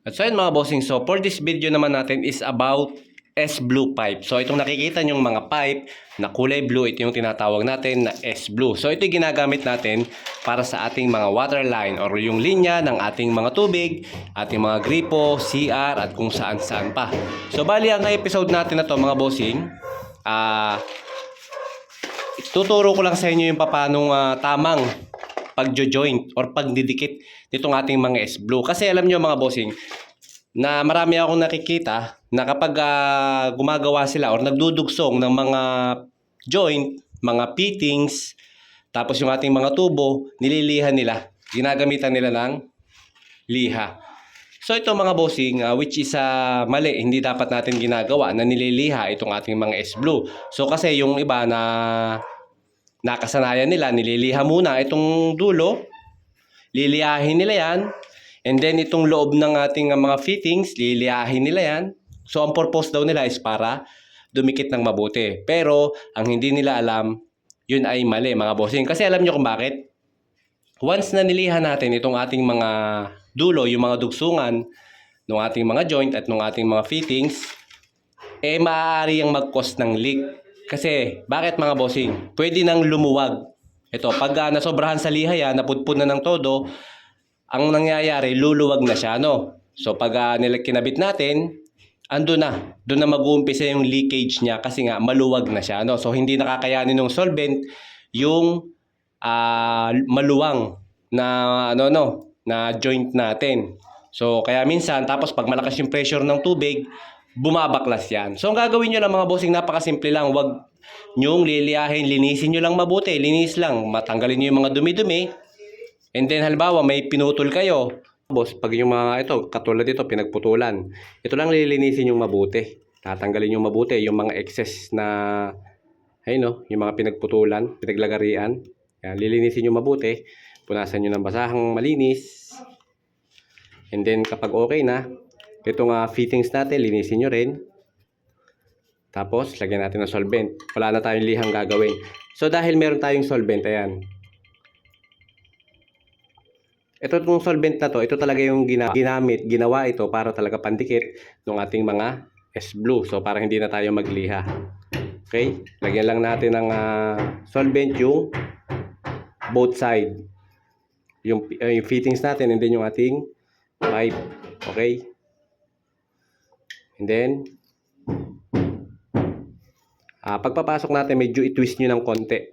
At so yun mga bossing, so for this video naman natin is about S-Blue pipe. So itong nakikita nyong mga pipe na kulay blue, ito yung tinatawag natin na S-Blue. So ito yung ginagamit natin para sa ating mga water line or yung linya ng ating mga tubig, ating mga gripo, CR at kung saan saan pa. So bali ang episode natin na to mga bossing, ah tuturo ko lang sa inyo yung papanong ah, tamang pagjo-joint or pagdidikit nitong ating mga S-Blue. Kasi alam nyo mga bossing, na marami akong nakikita na kapag ah, gumagawa sila or nagdudugsong ng mga joint, mga fittings, tapos yung ating mga tubo, nililihan nila. Ginagamitan nila ng liha. So ito mga bossing, ah, which is ah, mali, hindi dapat natin ginagawa na nililiha itong ating mga S-Blue. So kasi yung iba na nakasanayan nila, nililiha muna itong dulo, liliyahin nila yan, and then itong loob ng ating uh, mga fittings, liliyahin nila yan. So ang purpose daw nila is para dumikit ng mabuti. Pero ang hindi nila alam, yun ay mali mga bossing. Kasi alam nyo kung bakit? Once na nilihan natin itong ating mga dulo, yung mga dugsungan ng ating mga joint at ng ating mga fittings, eh maaari yung mag-cause ng leak. Kasi, bakit mga bossing? Pwede nang lumuwag. Ito, pag uh, nasobrahan sa liha yan, napudpud na ng todo, ang nangyayari, luluwag na siya, no? So, pag uh, kinabit natin, ando na. Doon na mag-uumpisa yung leakage niya kasi nga maluwag na siya, no? So, hindi nakakayanin ng solvent yung ah, maluwang na ano no na joint natin. So kaya minsan tapos pag malakas yung pressure ng tubig, bumabaklas yan. So ang gagawin nyo lang mga bossing, napakasimple lang. Huwag nyong liliyahin, linisin nyo lang mabuti. Linis lang, matanggalin nyo yung mga dumi-dumi. And then halimbawa may pinutol kayo. Boss, pag yung mga ito, katulad dito, pinagputulan. Ito lang lilinisin yung mabuti. Tatanggalin yung mabuti, yung mga excess na, ayun no, yung mga pinagputulan, pinaglagarian. Yan, lilinisin yung mabuti. Punasan nyo ng basahang malinis. And then kapag okay na, itong uh, fittings natin, linisin nyo rin. Tapos, lagyan natin ng solvent. Wala na tayong lihang gagawin. So, dahil meron tayong solvent, ayan. Ito itong solvent na to, ito talaga yung gina- ginamit, ginawa ito para talaga pandikit ng ating mga S-Blue. So, para hindi na tayo magliha. Okay? Lagyan lang natin ng ah, solvent yung both side. Yung, uh, yung fittings natin and then yung ating pipe. Okay? And then, ah pagpapasok natin, medyo i-twist nyo ng konti.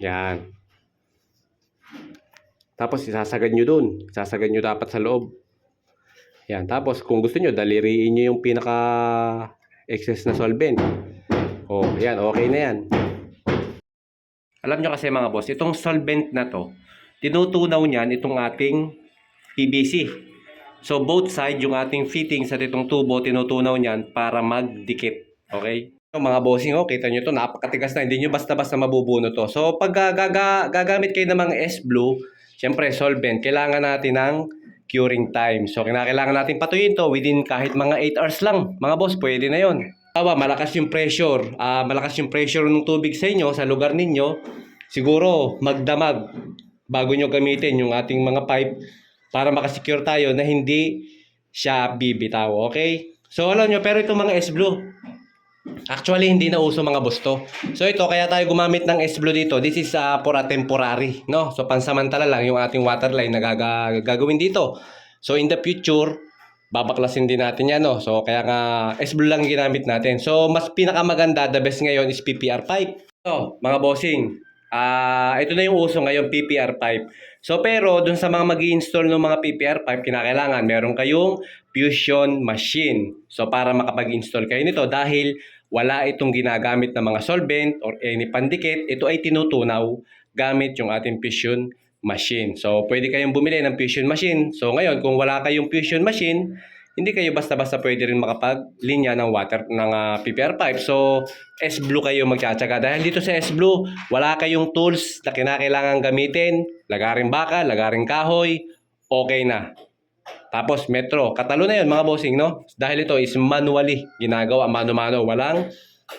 Yan. Tapos, isasagad nyo dun. Isasagad nyo dapat sa loob. Yan. Tapos, kung gusto nyo, daliriin nyo yung pinaka excess na solvent. Oh, yan. Okay na yan. Alam nyo kasi mga boss, itong solvent na to, tinutunaw niyan itong ating PVC. So both side, yung ating fittings at itong tubo, tinutunaw niyan para magdikit. Okay? So, mga bossing, oh, kita nyo to, napakatigas na. Hindi nyo basta-basta mabubuno to. So pag gaga, gagamit kayo ng mga S-Blue, syempre solvent, kailangan natin ng curing time. So kailangan natin patuyin to within kahit mga 8 hours lang. Mga boss, pwede na yon. Tawa, malakas yung pressure. ah malakas yung pressure ng tubig sa inyo, sa lugar ninyo. Siguro, magdamag bago nyo gamitin yung ating mga pipe para makasecure tayo na hindi siya bibitaw. Okay? So, alam nyo, pero itong mga S-Blue, actually, hindi na uso mga busto. So, ito, kaya tayo gumamit ng S-Blue dito. This is ah, for a temporary, no? So, pansamantala lang yung ating water line na gaga- gagawin dito. So, in the future, babaklasin din natin yan, no? So, kaya nga, S-Blue lang ginamit natin. So, mas pinakamaganda, the best ngayon is PPR pipe. So, mga bossing, ah ito na yung uso ngayon, PPR pipe. So, pero, dun sa mga mag install ng mga PPR pipe, kinakailangan, meron kayong fusion machine. So, para makapag-install kayo nito, dahil wala itong ginagamit na mga solvent or any pandikit, ito ay tinutunaw gamit yung ating fusion machine. So, pwede kayong bumili ng fusion machine. So, ngayon, kung wala kayong fusion machine, hindi kayo basta-basta pwede rin makapag-linya ng water ng ah, PPR pipe. So, S-Blue kayo magtsatsaga. Dahil dito sa S-Blue, wala kayong tools na kinakailangan gamitin. Lagaring baka, lagaring kahoy, okay na. Tapos metro, katalo na yun mga bossing, no? Dahil ito is manually ginagawa, mano-mano. Walang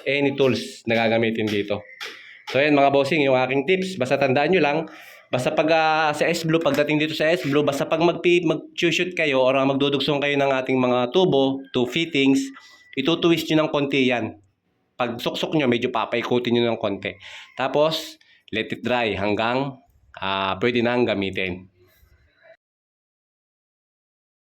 any tools na gagamitin dito. So yan mga bossing, yung aking tips. Basta tandaan nyo lang, Basta pag ah, sa S-Blue, pagdating dito sa S-Blue, basta pag mag mag-shoot kayo or magdudugsong kayo ng ating mga tubo to fittings, itutuwist nyo ng konti yan. Pag suksok nyo, medyo papaikutin nyo ng konti. Tapos, let it dry hanggang ah, pwede na gamitin.